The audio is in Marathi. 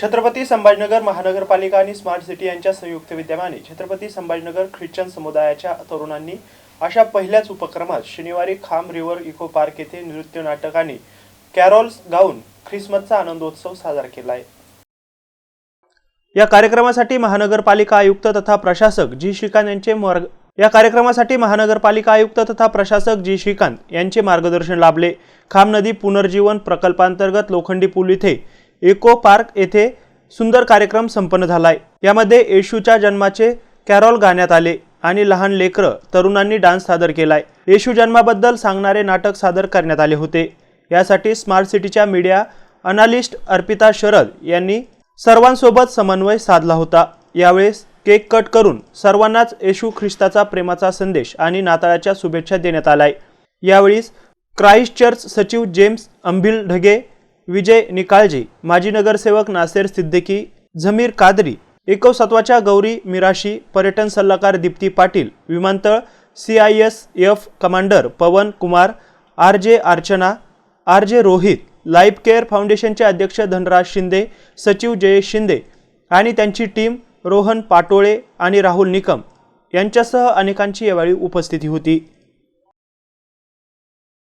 छत्रपती संभाजीनगर महानगरपालिका आणि स्मार्ट सिटी यांच्या संयुक्त विद्यमाने छत्रपती संभाजीनगर ख्रिश्चन समुदायाच्या तरुणांनी अशा पहिल्याच उपक्रमात शनिवारी खाम रिव्हर इको पार्क येथे नृत्य नाटक आणि कॅरॉल्स गाऊन ख्रिसमसचा आनंदोत्सव साजरा केला आहे. या कार्यक्रमासाठी महानगरपालिका आयुक्त तथा प्रशासक जी श्रीकांत यांचे मार्ग या कार्यक्रमासाठी महानगरपालिका आयुक्त तथा प्रशासक जी श्रीकांत यांचे मार्गदर्शन लाभले. खाम नदी पुनर्जीवन प्रकल्पांतर्गत लोखंडी पूल इथे इको पार्क येथे सुंदर कार्यक्रम संपन्न झालाय. यामध्ये येशूच्या जन्माचे कॅरॉल गाण्यात आले आणि लहान लेकरं तरुणांनी डान्स सादर केलाय. येशू जन्माबद्दल सांगणारे नाटक सादर करण्यात आले होते. यासाठी स्मार्ट सिटीच्या मीडिया अनालिस्ट अर्पिता शरद यांनी सर्वांसोबत समन्वय साधला होता. यावेळेस केक कट करून सर्वांनाच येशू ख्रिस्ताचा प्रेमाचा संदेश आणि नाताळाच्या शुभेच्छा देण्यात आलाय. यावेळी क्राईस्ट चर्च सचिव जेम्स अंबिल ढगे विजय निकाळजी माजी नगरसेवक नासेर सिद्दीकी झमीर कादरी एकोसत्वाच्या गौरी मिराशी पर्यटन सल्लागार दीप्ती पाटील विमानतळ C I S F commander Pavan Kumar R J Archana R जे रोहित लाईफ केअर फाउंडेशनचे अध्यक्ष धनराज शिंदे सचिव जयेश शिंदे आणि त्यांची टीम रोहन पाटोळे आणि राहुल निकम यांच्यासह अनेकांची यावेळी उपस्थिती होती.